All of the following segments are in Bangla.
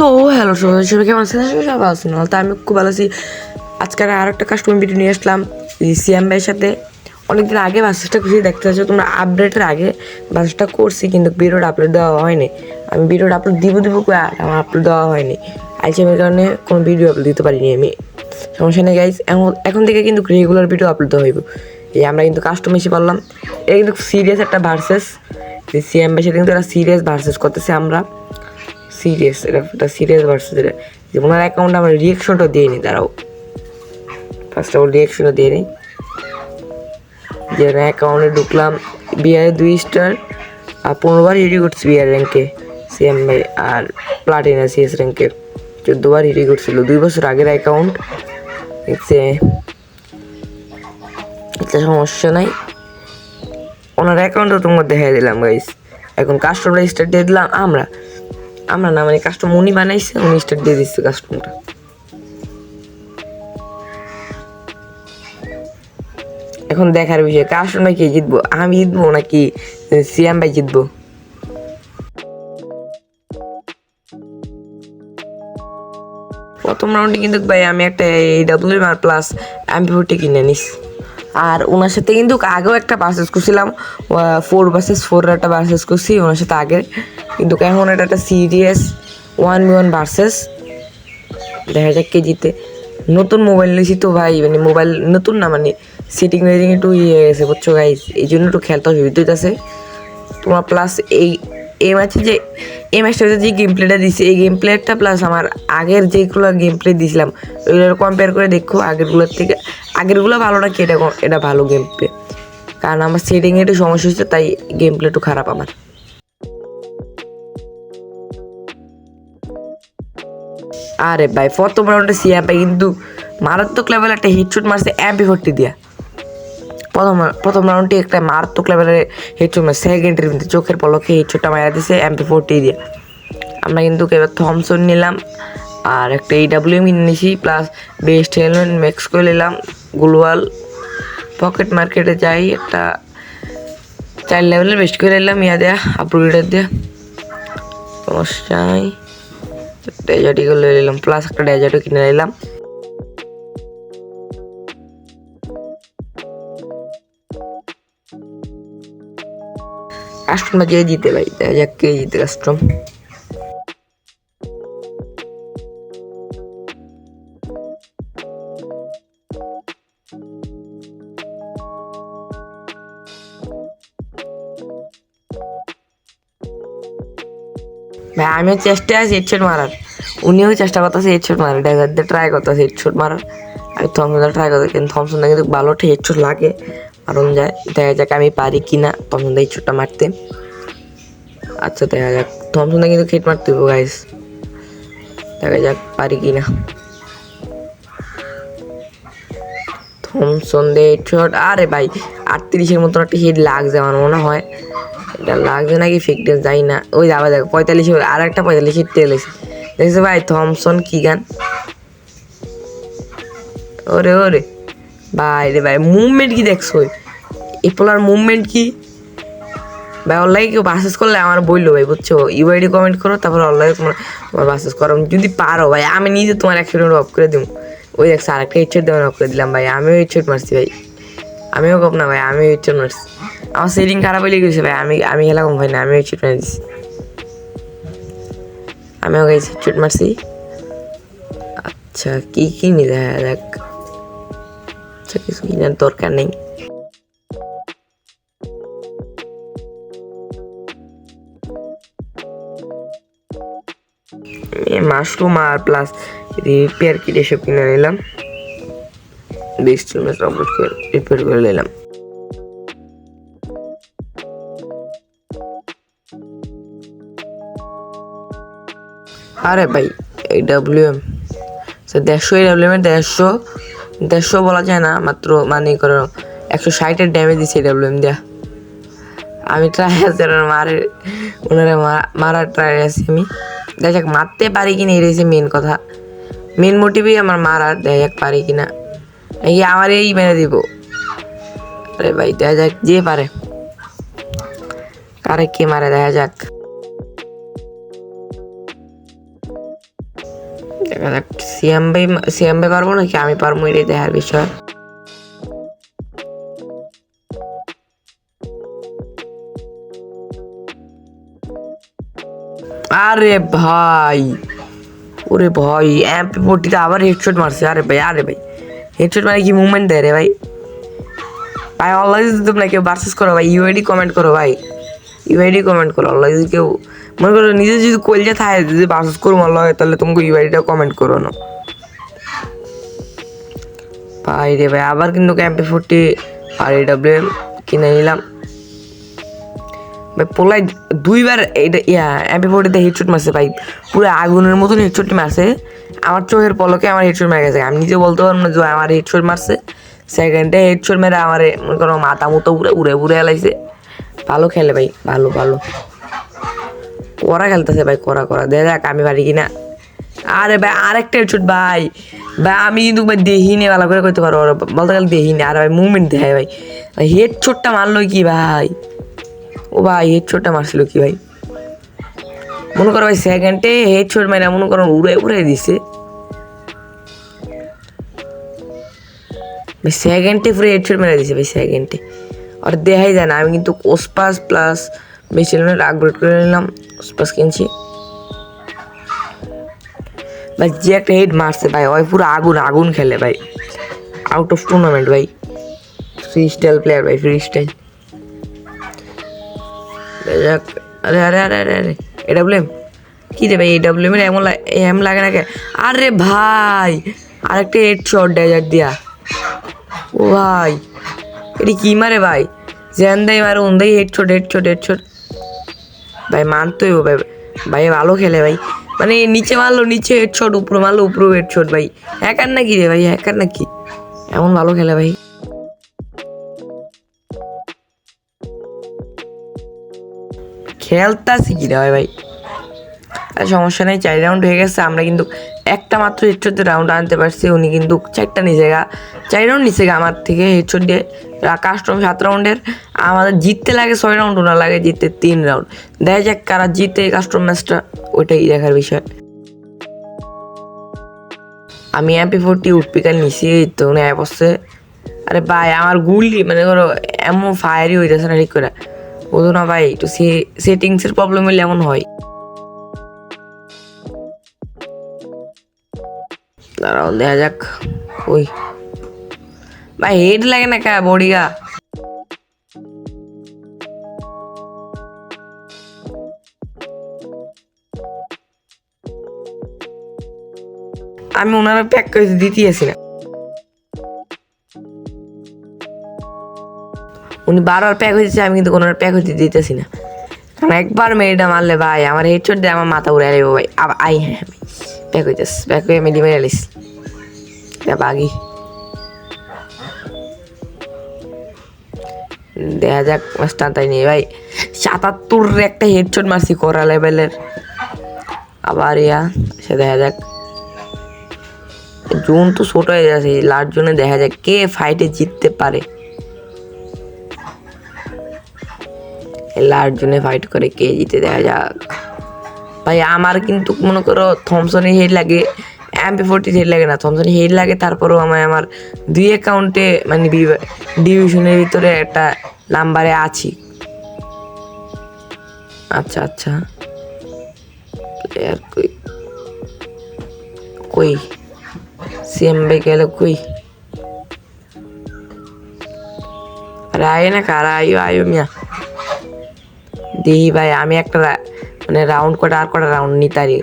তো হ্যালো সবাই সবাই কেমন আছেন? সবাই আছেন। তো আমি খুব ভালো আছি। আজকে আর একটা কাস্টমার ভিডিও নিয়ে আসলাম সিএম ভাইয়ের সাথে। অনেকদিন আগে বাসেসটা খুশি দেখতে পাচ্ছ তোমরা আপডেটের আগে বাসেসটা করছি, কিন্তু ভিডিওটা আপলোড দেওয়া হয়নি। আমি ভিডিওটা আপলোড দিব দিব আমার আপলোড দেওয়া হয়নি। আইসিএমের কারণে কোনো ভিডিও আপলোড দিতে পারিনি আমি। সমস্যা নেই গাইজ এখন থেকে কিন্তু রেগুলার ভিডিও আপলোড হইব। এই আমরা কিন্তু কাস্টম এসে পারলাম। এটা কিন্তু সিরিয়াস একটা ভার্সেস সিএম ভাইয়ের সাথে কিন্তু একটা সিরিয়াস ভার্সেস করতেছি আমরা। সিরিয়াস এটা একটা সিরিয়াস ভার্সেস এটা। যে ওনার অ্যাকাউন্টে আমরা রিয়েকশনটা দিয়ে নিই দাঁড়াও। ফার্স্ট অফ অল রিয়েকশনটা দিয়ে নিই। যে অ্যাকাউন্টে ঢুকলাম বিআর দুই স্টার আর পনেরোবার হিডি করছি বিআর র্যাঙ্কে সিএম ভাই আর প্লাটিনা সিএস র্যাঙ্কে চোদ্দোবার হিডি করছিল। দুই বছর আগের অ্যাকাউন্ট দেখছে এটা সমস্যা নাই। ওনার অ্যাকাউন্টও তোমার দেখাই দিলাম গাইস এখন কাস্টমার স্টার্ট দিয়ে দিলাম আমরা। আমরা না মানে কাস্টমার উনি বানাইছে, উনি স্টার্ট দিয়ে দিচ্ছে কাস্টমারটা এখন দেখার বিষয় কাস্টমার কে জিতবো? আমি জিতবো নাকি সিয়াম ভাই জিতবো? প্রথম রাউন্ডে কিন্তু ভাই আমি একটা এই W R plus MP forty কিনে নিস আর ওনার সাথে কিন্তু আগেও একটা পারচেস করছিলাম ফোর ভার্সেস ফোর একটা পারচেস করছি ওনার সাথে আগে কিন্তু এখন এটা একটা serious one B one versus দেখা যাক কে জিতে। নতুন মোবাইল নিয়েছি তো ভাই মানে মোবাইল নতুন না মানে সিটিং ওয়েটিং একটু ইয়ে হয়ে গেছে, বুঝছ গাইজ এই জন্য একটু খেলতে অসুবিধা আছে তোমার প্লাস এই এই ম্যাচে যে, এই ম্যাচটাতে যে গেম প্লেটা দিছি, এই গেম প্লেটা প্লাস আমার আগের যেগুলো গেম প্লে দিছিলাম, ওইগুলো কম্পেয়ার করে দেখো, আগেরগুলোর থেকে, আগেরগুলো ভালো না নাকি? এটা এটা ভালো গেম প্লে কারণ আমার সেটিংয়ে একটু সমস্যা হচ্ছে, তাই গেম প্লে একটু খারাপ আমার। আরে ভাই, প্রথম রাউন্ডে ভাই কিন্তু মারাত্মক লেভেল একটা হিটশুট মারছে এমপি ফোরটি দিয়া। প্রথম প্রথম রাউন্ডে একটা মারাত্মক লেভেলের হেডশট মারছে সেকেন্ডের মধ্যে চোখের পলকে হেডশটটা মারা দিছে এমপি ফোরটি দিয়ে। আমরা কিন্তু এবার থমসন নিলাম, আর একটা এই ডাব্লিউ কিনে নিয়েছি প্লাস বেস্ট হেলমেট ম্যাক্স করে নিলাম গুলওয়াল পকেট মার্কেটে যাই, একটা চার লেভেলের বেস্ট করে নিলাম, ইয়া দেয়া আপগ্রেডার দেয়া। সমস্যা ডেজার্টই নিলাম প্লাস একটা ডেজার্টও কিনে নিলাম কাস্টমটা যে জিতে ভাই দেখা যাক কে জিতে কাস্টম ভাই আমিও চেষ্টা আছি হেডশট মারার। উনিও চেষ্টা করতেছে হেডশট মারার। ডেজার্ট দিয়ে ট্রাই করতেছে হেডশট মারার। আমি থমসন ট্রাই করতে কিন্তু থমসন কিন্তু ভালো হেডশট লাগে। মারুন যায়, দেখা যাক আমি পারি কি না থমসন হেডশটটা মারতে। আচ্ছা দেখা যাক। থমসন কিন্তু খেট মারতে হবে গাইস দেখা যাক পারি কি না থমসন দে হেডশট আরে ভাই, আটত্রিশের মতন একটা হিট লাগছে আমার মনে হয়। এটা লাগছে নাকি ফিকটেন্স যাই না। ওই যাবে দেখো, পঁয়তাল্লিশে আর একটা পঁয়তাল্লিশ হিট তেল এসে দেখছ ভাই, থমসন কি গান? ওরে ওরে। ভাই রে ভাই মুভমেন্ট কি দেখছ? এই পোলার মুভমেন্ট কি? ভাই অনলাইনে কেউ বাসেস করলে আমার বলল ভাই, বুঝছ? ইউআইডি কমেন্ট করো, তারপর অনলাইনে তোমার তোমার বাসেস করো। যদি পারো ভাই, আমি নিজে তোমার মিনিট অফ করে দেবো ওই দেখছ, আরেকটা হেডশট দেওয়ার অফ করে দিলাম ভাই। আমিও হেডশট মারছি ভাই। আমিও কম না ভাই, আমিও হেডশট মারছি। আমার সেটিং খারাপ হয়ে গেছে ভাই, আমি আমি খেলা কম ভাই না, আমিও হেডশট মারি দিছি। আমিও গাইছি হেডশট মারছি। আচ্ছা কি কিনি দেখা। যাক আচ্ছা কিছু কিনার দরকার নেই। মাশরুম আর প্লাস রিপেয়ার কিট এসব কিনে নিলাম। বেস্ট ম্যাচ আপলোড করে রিপেয়ার করে নিলাম। আরে ভাই, এই ডাব্লিউ এম দেড়শো, এই ডাব্লিউ এম দেড়শো দেড়শো বলা যায় না, মাত্র মানে করো, একশো ষাটের ড্যামেজ দিচ্ছে এই ডাব্লিউ এম দেয়া। আমি ট্রাই আছি মারে, ওনারা মারার ট্রাই আছি আমি। দেখা যাক, মারতে পারি কিনা, এটাই মেন কথা। মেন মোটিভই আমার মারার, দেখা যাক পারি কিনা। এই আমার এই মেরে দিব। আরে ভাই, দেখা যাক, যে পারে। কারে কে মারে, দেখা যাক। দেখা যাক সিএম ভাই সিএম ভাই পারব নাকি আমি পারব এটাই দেখার বিষয়। আরে ভাই, ওরে ভাই এমপি ফোরটিতে আবার হেডশট মারছে, আরে ভাই আরে ভাই। হেডশট মানে কি মুভমেন্ট দেয় রে ভাই? ভাই যদি তোমরা কেউ ভার্সেস করো ভাই ইউআইডি কমেন্ট করো ভাই। ইউআইডি কমেন্ট করো যদি কেউ মনে করো নিজে যদি কলজা থাকে, যদি ভার্সেস করো হয়, তাহলে তোমাকে ইউআইডিটা কমেন্ট করো না। ভাই রে ভাই, আবার কিন্তু এমপি ফোরটি আর এডাব্লিউ কিনে নিলাম। ভাই পোলাই দুইবার এটা, ইয়া এমপি ফোরটিতে হেডশট মারছে ভাই। পুরো আগুনের মতন হেডশট মারছে। আমার চোখের পলকে আমার হেডশট মেরে গেছে। আমি নিজে বলতে পারব না যে আমার হেডশট মারছে। সেকেন্ডে হেডশট মেরে আমার মনে করো মাথা মতো উড়ে উড়ে উড়ে এলাইছে ভালো খেলে ভাই, ভালো ভালো। করা খেলতেছে ভাই, করা করা। দেখ দেখ, আমি পারি কিনা। আরে ভাই, আরেকটা হেডশট ভাই। ভাই, আমি কিন্তু ভাই দেহিনে ভালো করে করতে পারব বলতে গেলে দেহিনে আর ভাই, মুভমেন্ট দেখায় ভাই। হেড হেডশটটা মারলো কি ভাই? ও ভাই হেডশটটা মারছিল কি ভাই? মনে করো ভাই সেকেন্ডে হেডশট মারে মনে করো উড়ে উড়ে দিছে। ভাই সেকেন্ডে পুরো হেড হেডশট মেরে দিছে ভাই সেকেন্ডে আর দেখাই যায় না, আমি কিন্তু ওসপাস প্লাস বেশি আপগ্রেড করে নিলাম ওসপাস কিনছি ভাই, যে একটা হেড মারছে ভাই, ওই পুরো আগুন আগুন খেলে ভাই। আউট অফ টুর্নামেন্ট ভাই। ফ্রি স্টাইল প্লেয়ার ভাই ফ্রি স্টাইল আরে আরে আরে আরে আরে এডাব্লিউএম কী রে ভাই এডাব্লিউএম এর এমন এম লাগে না কে? আরে ভাই, আরেকটা হেড শট ডেজার্ট দিয়া। ও ভাই, এটি কী মারে ভাই? জেন দেয় মারে ওন্দাই head shot head shot head shot ভাই মানতোই হবে। ভাই ভাই ভালো খেলে ভাই। মানে নিচে মারলো, নিচে হেড শট উপরে মারলো উপরে হেড শট ভাই। হ্যাকার নাকি রে ভাই হ্যাকার নাকি? এমন ভালো খেলে ভাই। খেলতাছি কি রে ভাই ভাই? সমস্যা নেই, চার রাউন্ড হয়ে গেছে, আমরা কিন্তু একটা মাত্র হেডশট রাউন্ড আনতে পারছি, উনি কিন্তু চারটা নিচে গা চার রাউন্ড নিচে গা আমার থেকে হেডশট দিয়ে কাস্টম সাত রাউন্ডের আমাদের জিততে লাগে ছয় রাউন্ড ওনার লাগে জিততে তিন রাউন্ড দেখা যাক কারা জিতে কাস্টম ম্যাচটা ওইটাই দেখার বিষয়। আমি অ্যাপি ফোরটি উঠপিকার নিছি তো উনি অ্যাপ হচ্ছে আরে ভাই, আমার গুলি মানে ধরো, এমন ফায়ারই হয়ে হইতেছে না, ঠিক করে। বুঝো না ভাই, একটু সেটিংসের প্রবলেম হলে এমন হয়। দাঁড়াও, দেখা যাক। ওই। ভাই, হেড লাগে না কা বডিগা আমি ওনারা প্যাক করে দিতে আসি না। উনি বারবার প্যাক হয়েছে আমি কিন্তু ওনার প্যাক হতে দিতেছি না। কারণ একবার মেয়েটা মারলে ভাই, আমার হেডশট দিয়ে আমার মাথা উড়ে আইব ভাই। আই হ্যাঁ। প্যাক হইতেস প্যাক হয়ে মেডি মেরে আলিস বাগি দেখা যাক, মাস্টার তাই নেই, ভাই। সাতাত্তর একটা হেডশট মারছি করা লেভেলের আবার ইয়া, সে দেখা যাক। জোন তো ছোট হয়ে যাচ্ছে, লাস্ট জোনে দেখা যাক কে ফাইটে জিততে পারে। লাস্ট জোনে ফাইট করে কে জিতে, দেখা যাক। ভাই, আমার কিন্তু মনে করো থমসনের হেড লাগে এমপি ফোরটি হেড লাগে না। থমসনের হেড লাগে, তারপরেও আমার আমার দুই অ্যাকাউন্টে মানে ডিভিশনের ভিতরে একটা নাম্বারে আছি। আচ্ছা আচ্ছা। প্লেয়ার কই? কই? সিএম ভাই গেল কই? আরে আয় না কারা, আয়ো আয়ো মিয়া। দেখি ভাই, আমি একটা মানে রাউন্ড কটা আর কটা রাউন্ড নিতারি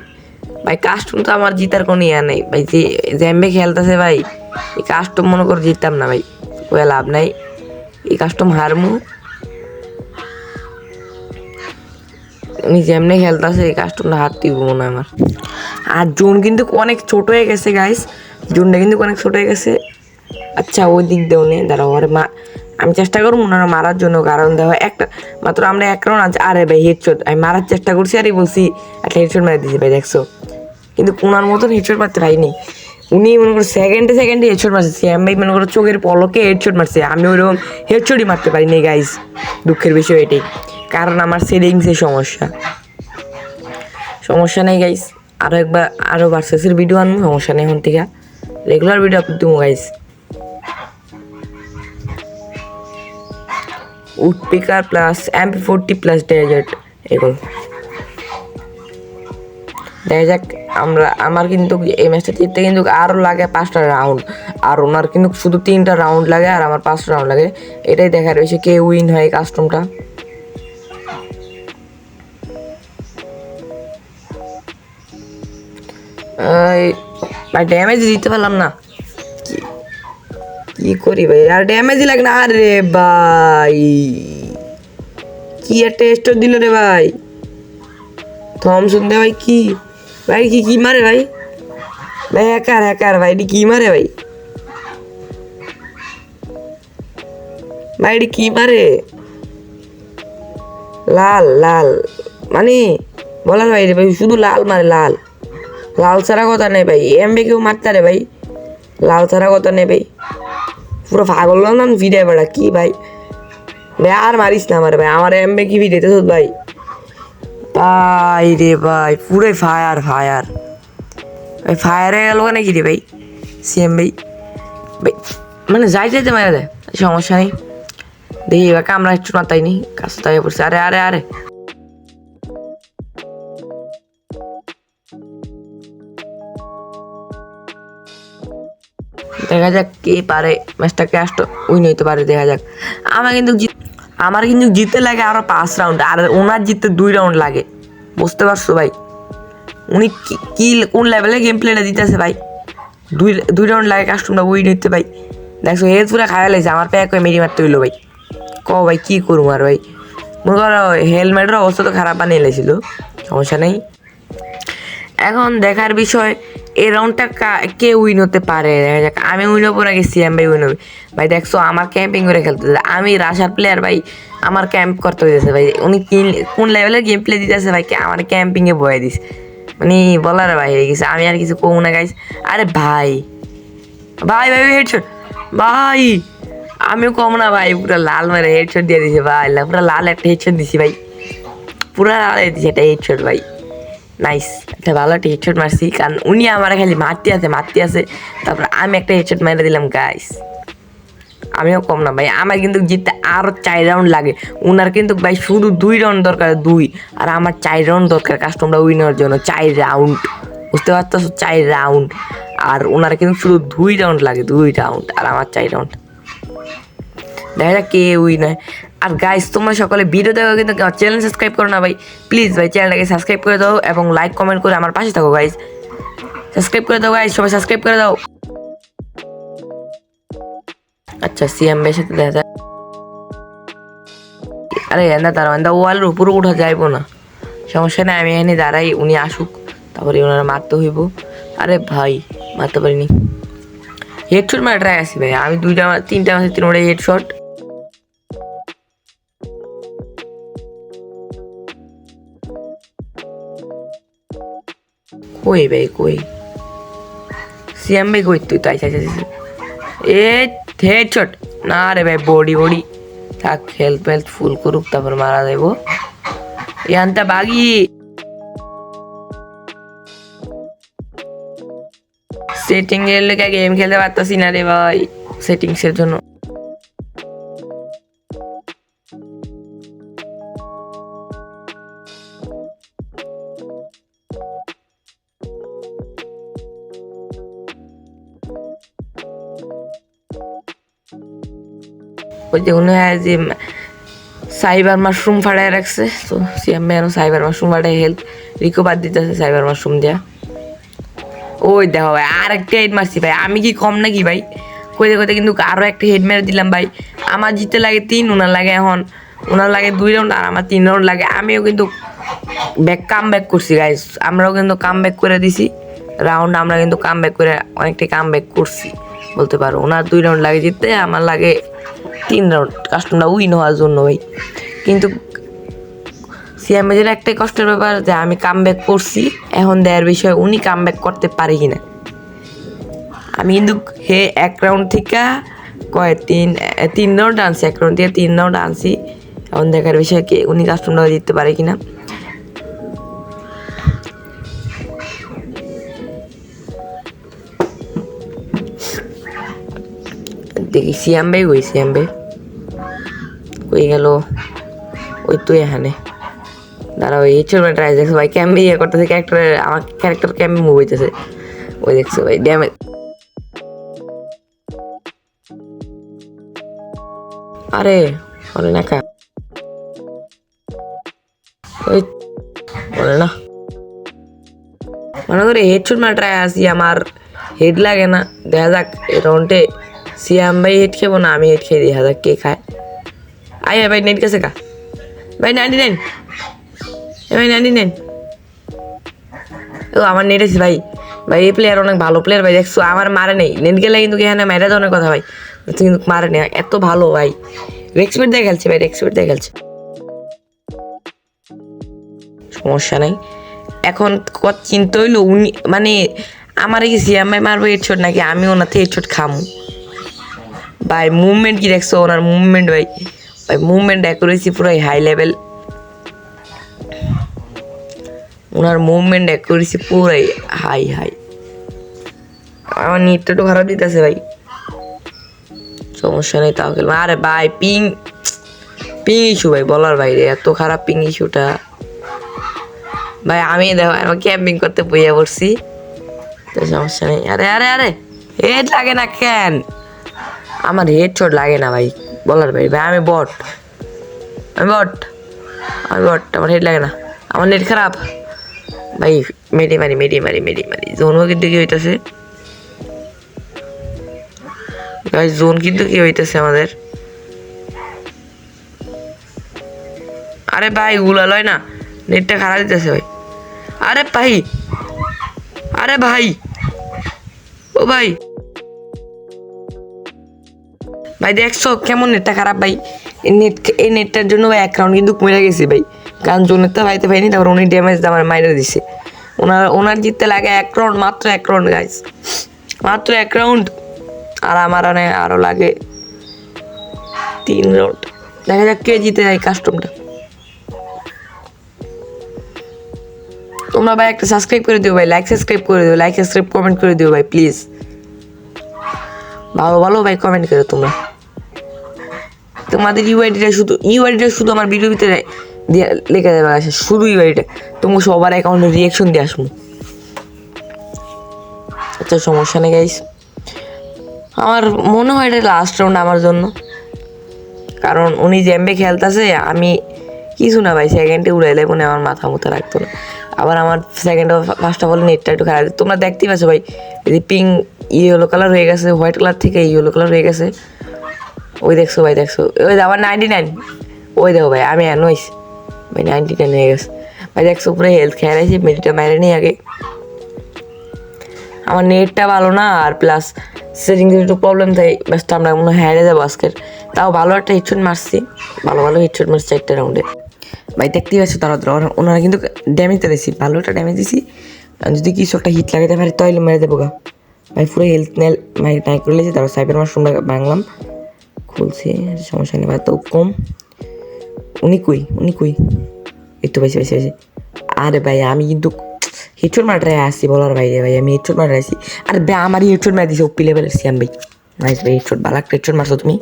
ভাই কাস্টম তো আমার জিতার কোনো ইয়া নেই। ভাই, যে জ্যাম্বে খেলতেছে ভাই, এই কাস্টম মনে করে জিততাম না ভাই। ওয়া লাভ নাই। এই কাস্টম হারমু। উনি যেমনি খেলতেছে, এই কাস্টমটা হারতেই মনে হয় আমার। আর জোন কিন্তু অনেক ছোট হয়ে গেছে গাইস জোনটা কিন্তু অনেক ছোট হয়ে গেছে। আচ্ছা ওই দিক দেও নে দাঁড়াও আরে মা আমি চেষ্টা করব ওনারা মারার জন্য কারণ দেখো একটা, মাত্র আমরা এক রাউন্ড আছে আরে ভাই হেডশট আমি মারার চেষ্টা করছি, আরে বলছি, একটা হেডশট মেরে দিয়েছি ভাই, দেখছ? কিন্তু ওনার মতন হেডশট মারতে পারিনি। উনি মনে করো সেকেন্ডে সেকেন্ডে হেডশট মারছে শ্যাম ভাই মনে করো চোখের পলকে হেডশট মারছে। আমি ওরকম হেডশটই মারতে পারিনি গাইস দুঃখের বিষয় এটাই কারণ আমার সেটিংসের সমস্যা। সমস্যা নেই গাইস আরও একবার আরও ভার্সেসের ভিডিও আনব, সমস্যা নেই এখন থেকে। রেগুলার ভিডিও আপলোড দেবো guys plus MP forty plus desert এগুলো। দেখা যাক আমরা, আমার কিন্তু এই ম্যাচটা জিততে কিন্তু আরও লাগে পাঁচটা রাউন্ড আর ওনার কিন্তু শুধু তিনটা রাউন্ড লাগে আর আমার পাঁচটা রাউন্ড লাগে। এটাই দেখার রয়েছে কে উইন হয় এই কাস্টমটা ড্যামেজ দিতে পারলাম না। কি করি ভাই? আর ড্যামেজই লাগে না? আরে ভাই। কি একটা টেস্ট দিল রে ভাই? থমসন দে ভাই, কি? ভাই, কি কি মারে ভাই? ভাই, হ্যাকার হ্যাকার ভাই, এটি কি মারে ভাই? ভাই, এটি কি মারে? লাল লাল। মানে বলার ভাই রে ভাই, শুধু লাল মারে, লাল। লাল ছাড়া কথা নেই ভাই। এমবে কেউ মারতে রে ভাই। লাল ছাড়া কথা নেই ভাই। পুরো পাগল না ভিডিও বেড়া কি ভাই? ভাই, আর মারিস না আমার ভাই, আমার এমবে কি ভিডিওতে তো ভাই। ভাই রে ভাই পুরোই ফায়ার ফায়ার ভাই ফায়ারে গেল নাকি রে ভাই? সিএম ভাই ভাই মানে যাই যাইতে মারা দেয় সমস্যা নেই। দেখি এবার কামড়া একটু না তাই নি কাজ তাই পড়ছে। আরে আরে আরে। দেখা যাক কে পারে ম্যাচটা ম্যাচটাকে আসতো উইন হইতে পারে, দেখা যাক। আমার কিন্তু আমার কিন্তু জিততে লাগে আরও পাঁচ রাউন্ড আর ওনার জিততে দুই রাউন্ড লাগে। বুঝতে পারছ ভাই? উনি কি- কি কোন লেভেলে গেম প্লেটা দিতেছে ভাই? দুই দুই রাউন্ড লাগে কাস্টমটা উইন হইতে ভাই। দেখছ হেড পুরো খায়া লাগছে, আমার প্যাক করে মেরি মারতে হইল ভাই। ক ভাই, কী করব আর ভাই? মনে করো, হেলমেটের অবস্থা তো খারাপ বানিয়ে লেছিল সমস্যা নেই। এখন দেখার বিষয় এই রাউন্ডটা কে উইন হতে পারে? আমি উইন হব নাকি সিএম ভাই উইন হবে? ভাই, দেখছ, আমার ক্যাম্পিং করে খেলতে আমি রাশার প্লেয়ার ভাই, আমার ক্যাম্প করতে হইতেছে ভাই। উনি কি কোন লেভেলের গেম প্লে দিতেছে ভাই আমার ক্যাম্পিংয়ে বয়ে দিস মানে বলার বাইরে গেছে, আমি আর কিছু কমু না গাইস আরে ভাই ভাই ভাই হেডশট ভাই, আমিও কম না, ভাই। পুরো লাল মেরে হেডশট দিয়ে দিছে, ভাই। পুরো লাল একটা হেডশট দিছি, ভাই। পুরো লাল দিছে একটা হেডশট ভাই। নাইস একটা ভালো একটা হেডশট মারছি, কারণ উনি আমার খালি মারতে আছে মারতে আছে। তারপর আমি একটা হেডশট মেরে দিলাম গাইস আমিও কম না, ভাই। আমার কিন্তু জিততে আরও চার রাউন্ড লাগে। উনার কিন্তু, ভাই, শুধু দুই রাউন্ড দরকার, দুই। আর আমার চার রাউন্ড দরকার কাস্টমটা উইনার জন্য চার রাউন্ড বুঝতে পারতো চার রাউন্ড আর ওনার কিন্তু শুধু দুই রাউন্ড লাগে, দুই রাউন্ড আর আমার চার রাউন্ড দেখা যাক কে উইন হয় আর গাইস তোমরা সকলে ভিডিও দেখো, কিন্তু চ্যানেল সাবস্ক্রাইব করো না ভাই। প্লিজ ভাই চ্যানেলটাকে সাবস্ক্রাইব করে দাও এবং লাইক কমেন্ট করে আমার পাশে থাকো গাইস সাবস্ক্রাইব করে দাও গাইস সবাই সাবস্ক্রাইব করে দাও। আচ্ছা সিএম এর সাথে দেখা যায় আরে এন্দা দাঁড়াও এন্দা ওয়ালের উপরে উঠা যাইবো না। সমস্যা নেই, আমি এখানে দাঁড়াই, উনি আসুক, তারপরে ওনারা মারতে হইব। আরে ভাই, মারতে পারিনি। হেডশট মারা ট্রাই আসি ভাই, আমি দুইটা, তিনটা মাসে তিন হেডশট কই ভাই কই? সিএম ভাই কই তুই? তাই চাই এ হেডশট না রে ভাই বডি বডি থাক হেলথ হেলথ ফুল করুক, তারপর মারা যাইব। ইয়ানটা বাগি। সেটিং এর লেগে গেম খেলতে পারতাছি না রে ভাই। সেটিংস এর জন্য। ওই যে উনি হয় যে সাইবার মাশরুম ফাড়ায় রাখছে। তো সিএম মেয়েরও সাইবার মাশরুম ফাড়ায় হেলথ রিকভার দিতেছে সাইবার মাশরুম দিয়া। ওই দেখো ভাই আর একটা হেড মারছি ভাই। আমি কি কম নাকি ভাই? কইতে কইতে কিন্তু আরও একটা হেড মেরে দিলাম ভাই। আমার জিতে লাগে তিন ওনার লাগে এখন। ওনার লাগে দুই রাউন্ড আর আমার তিন রাউন্ড লাগে। আমিও কিন্তু ব্যাক কাম ব্যাক করছি গাইস আমরাও কিন্তু কাম ব্যাক করে দিছি। রাউন্ড আমরা কিন্তু কাম ব্যাক করে অনেকটাই কাম ব্যাক করছি। বলতে পারো ওনার দুই রাউন্ড লাগে জিততে, আমার লাগে তিন রাউন্ড কাস্টমটা উইন হওয়ার জন্য ভাই। কিন্তু সিএমএজের একটাই কষ্টের ব্যাপার যে আমি কাম ব্যাক করছি, এখন দেয়ার বিষয়ে উনি কাম ব্যাক করতে পারি কি না আমি কিন্তু হে এক রাউন্ড থেকে কয় তিন তিন রাউন্ড আনছি, এক রাউন্ড থেকে তিন রাউন্ড আনছি। এখন দেখার বিষয়ে কে, উনি কাস্টমটা দিতে পারে কি না দেখি সিয়াম ভাই ওই সিয়াম ভাই? কই গেল। ওই তুই এখানে। দাঁড়া ওই ছোট ট্রাই দেখছ ভাই ক্যাম্পে ইয়ে করতেছে ক্যারেক্টার আমার ক্যারেক্টার ক্যাম্পে মুভ হইতেছে। ওই দেখছ ভাই ড্যামেজ আরে, বলে না কা। ওই, বলে না। মনে করি হেড শুট মারাটায় আসি, আমার হেড লাগে না। দেখা যাক, এই রাউন্ডে সিয়াম ভাই হেড খেবো না, আমি হেড খেয়ে দেখা যাক কে খায়। আয় আয় ভাই নেট কাছে কা ভাই নাইনটি নাইন ভাই নাইনটি নাইন ও, আমার নেট আছে, ভাই। ভাই, এই প্লেয়ার অনেক ভালো প্লেয়ার ভাই, দেখছ, আমার মারে নেই। নেট গেলে কিন্তু এখানে মেরে দেওয়ার কথা, ভাই। কিন্তু মারে নেই, এত ভালো, ভাই। রেক্সপেট দিয়ে খেলছে, ভাই রেক্সপেট দিয়ে খেলছে। সমস্যা নাই। এখন কত চিন্তা হইল, উনি মানে আমার কি সিয়াম ভাই মারবো হেডশট নাকি? আমি থেকে হেডশট খামু। ভাই মুভমেন্ট কি দেখছ? ওনার মুভমেন্ট ভাই। ভাই মুভমেন্ট অ্যাকুরেসি পুরাই হাই লেভেল ওনার মুভমেন্ট অ্যাকুরেসি পুরাই হাই হাই আমার নেটটা একটু খারাপ দিতেছে ভাই। সমস্যা নেই তাও খেলব। আরে ভাই পিং পিং ইস্যু ভাই, বলার বাইরে, এত খারাপ পিং ইস্যুটা ভাই, আমি দেখো, আমি ক্যাম্পিং করতে বইয়া পড়ছি। তো সমস্যা নেই। আরে আরে আরে হেড লাগে না কেন? আমার হেড শট লাগে না ভাই। বলার ভাই ভাই, আমি বট। আমি বট। আমি বট, আমার হেড লাগে না। আমার নেট খারাপ। ভাই মেডি মারি মেডি মারি মেডি মারি। জোন কিন্তু কি হইতেছে? ভাই, জোন কিন্তু কি হইতেছে আমাদের? আরে ভাই গুলা লয় না। নেটটা খারাপ দিতেছে ভাই। আরে ভাই আরে ভাই। ও ভাই। ভাই দেখছ কেমন নেটটা খারাপ ভাই। এই নেট এই নেটটার জন্য ভাই এক রাউন্ড কিন্তু কমে গেছে ভাই। কারণ জোনের তো ভাইতে পাইনি তারপর উনি ড্যামেজ আমার মাইরে দিছে। ওনার ওনার জিততে লাগে এক রাউন্ড মাত্র এক রাউন্ড গাইস মাত্র এক রাউন্ড আর আমার আরও লাগে তিন রাউন্ড দেখা যাক কে জিতে যায় কাস্টমটা তোমরা ভাই একটা সাবস্ক্রাইব করে দিও ভাই লাইক সাবস্ক্রাইব করে দিও লাইক সাবস্ক্রাইব কমেন্ট করে দিও ভাই প্লিজ ভালো ভালো ভাই কমেন্ট করো তোমরা। তোমাদের ইউআইডিটা শুধু ইউআইডিটা শুধু আমার ভিডিও ভিতরে লেখা দেবে আসে শুধু ইউআইডিটা তোমাকে সবার অ্যাকাউন্টে রিয়াকশন দিয়ে আসব। আচ্ছা সমস্যা নেই গাইস আমার মনে হয় এটা লাস্ট রাউন্ড আমার জন্য। কারণ উনি জ্যাম্বে খেলতেছে, আমি কিছু না ভাই সেকেন্ডে উড়াইলে মনে হয় আমার মাথা মুথা রাখতো না। আবার আমার সেকেন্ড ফার্স্ট অফ অল নেটটা একটু খারাপ। তোমরা দেখতেই পাচ্ছ ভাই, এই পিঙ্ক ইয়েলো কালার হয়ে গেছে হোয়াইট কালার থেকে ইয়েলো কালার হয়ে গেছে। ওই দেখছ ভাই, দেখছ। ওই আবার নাইনটি নাইন ওই দেখো ভাই, আমি নইস ভাই নাইনটি নাইন হয়ে গেছে। ভাই, দেখছ পুরো হেলথ খেয়াল আছে মেডিটা মেরে নিই আগে। আমার নেটটা ভালো না, আর প্লাস সেটিংসের একটু প্রবলেম থাকে ব্যস্ত আমরা মনে হয় হেরে যাব আজকের। তাও ভালো একটা হিটশট মারছি। ভালো ভালো হিটশট মারছি চারটে রাউন্ডে ভাই, দেখতেই পাচ্ছ তারা ওনারা কিন্তু ড্যামেজ দিয়েছি। ভালো একটা ড্যামেজ আর যদি কিছু একটা হিট লাগাতে পারি, তাহলে মেরে দেবো গা। ভাই, পুরো হেলথ নেল মাই ট্রাই করে লেছি তারপর সাইপের মাশরুমটা ভাঙলাম। খুলছি সমস্যা নেই ভাই তো কম। উনি কই? উনি কই? এই তো পাইছি পাইছি আরে ভাই, আমি কিন্তু হেডশট মারাটাই আসছি, বলার বাইরে ভাই, আমি হেডশট মারা আসছি। আর ভাই, আমারই হেডশট মারা দিছি, ওপি লেভেলের সিয়াম ভাই। নাইস ভাই হেডশট ভালো একটা হেডশট মারছো তুমি?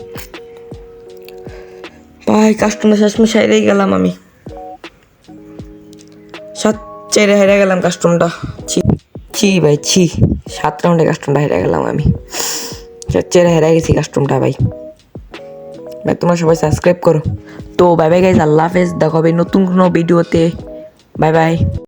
ভাই কাস্টমার শেষমেশ হেরেই গেলাম আমি। সাত চেরে হেরে গেলাম কাস্টমটা ছি ছি ভাই, ছি। সাত রাউন্ডে কাস্টমটা হেরে গেলাম আমি। সাত চেরে হেরে গেছি কাস্টমটা ভাই। ভাই তোমরা সবাই সাবস্ক্রাইব করো। তো বাই বাই গাইজ আল্লাহ হাফেজ, দেখো হবে নতুন কোনো ভিডিওতে বাই বাই